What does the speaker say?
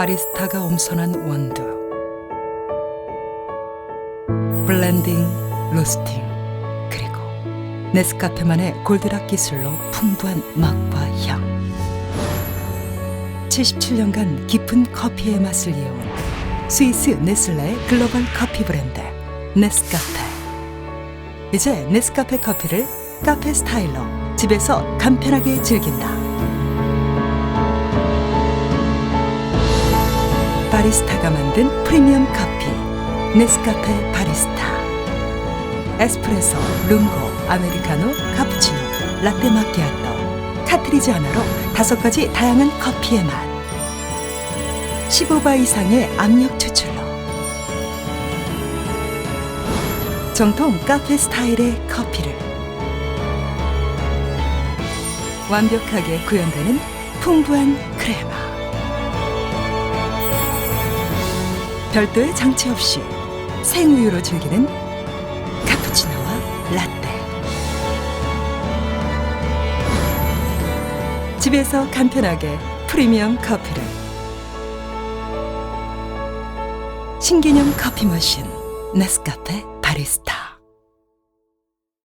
바리스타가 엄선한 원두. 블렌딩, 로스팅 그리고 네스카페만의 골드락 기술로 풍부한 맛과 향. 77년간 깊은 커피의 맛을 이어온 스위스 네슬레의 글로벌 커피 브랜드 네스카페. 이제 네스카페 커피를 카페 스타일로 집에서 간편하게 즐긴다 바리스타가 만든 프리미엄 커피 네스카페 바리스타. 에스프레소, 룽고, 아메리카노, 카푸치노, 라떼 마키아토. 카트리지 하나로 다섯 가지 다양한 커피의 맛. 15바 이상의 압력 추출로. 정통 카페 스타일의 커피를. 완벽하게 구현되는 풍부한 크레마 별도의 장치 없이 생우유로 즐기는 카푸치노와 라떼. 집에서 간편하게 프리미엄 커피를. 신개념 커피 머신 네스카페 바리스타